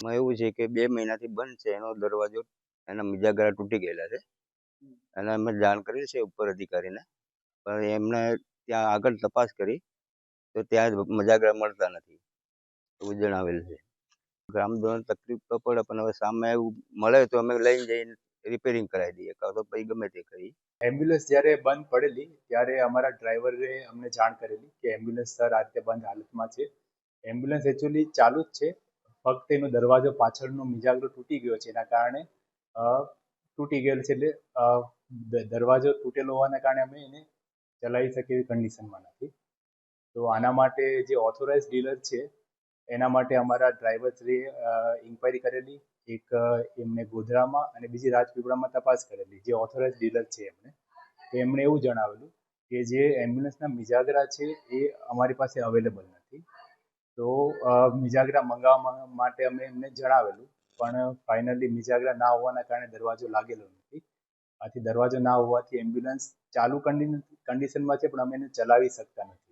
એમાં એવું છે કે બે મહિનાથી બંધ છે, એનો દરવાજો એના બીજા ગળા તૂટી ગયેલા છે. અને અમે જાણ કરી છે ઉપર અધિકારીને. પણ એમને ત્યાં આગળ તપાસ કરી, તો ત્યાં જ મજાગરા મળતા નથી. એવું જણાવેલ છે. ગ્રામજનો તકલીફ તો પડે, પણ હવે સામે એવું મળે તો અમે લઈને જઈને રિપેરિંગ કરાવી દઈએ. કાં તો પછી ગમે તે કરી એમ્બ્યુલન્સ જ્યારે બંધ પડેલી, ત્યારે અમારા ડ્રાઈવરે અમને જાણ કરેલી કે એમ્બ્યુલન્સ સર આ રીતે બંધ હાલતમાં છે. એમ્બ્યુલન્સ એકચ્યુઅલી ચાલુ જ છે. ફક્ત એનો દરવાજો પાછળનો મિજાગરો તૂટી ગયો છે. એના કારણે તૂટી ગયેલ છે એટલે દરવાજો તૂટેલો હોવાના કારણે અમે એને ચલાવી શકીએ એવી કન્ડિશનમાં નથી. તો આના માટે જે ઓથોરાઇઝ ડીલર છે, એના માટે અમારા ડ્રાઈવરશ્રીએ ઇન્ક્વાયરી કરેલી. એક એમને ગોધરામાં અને બીજી રાજપીપળામાં તપાસ કરેલી. જે ઓથોરાઇઝ ડીલર છે એમને. તો એમણે એવું જણાવેલું કે જે એમ્બ્યુલન્સના મિજાગરા છે, એ અમારી પાસે અવેલેબલ નથી. તો મિજાગરા મંગાવવા માટે અમે એમને જણાવેલું. પણ ફાઇનલી મિજાગરા ના હોવાના કારણે દરવાજો લાગેલો નથી. આથી દરવાજો ના હોવાથી એમ્બ્યુલન્સ ચાલુ કન્ડિશનમાં છે પણ અમે એને ચલાવી શકતા નથી.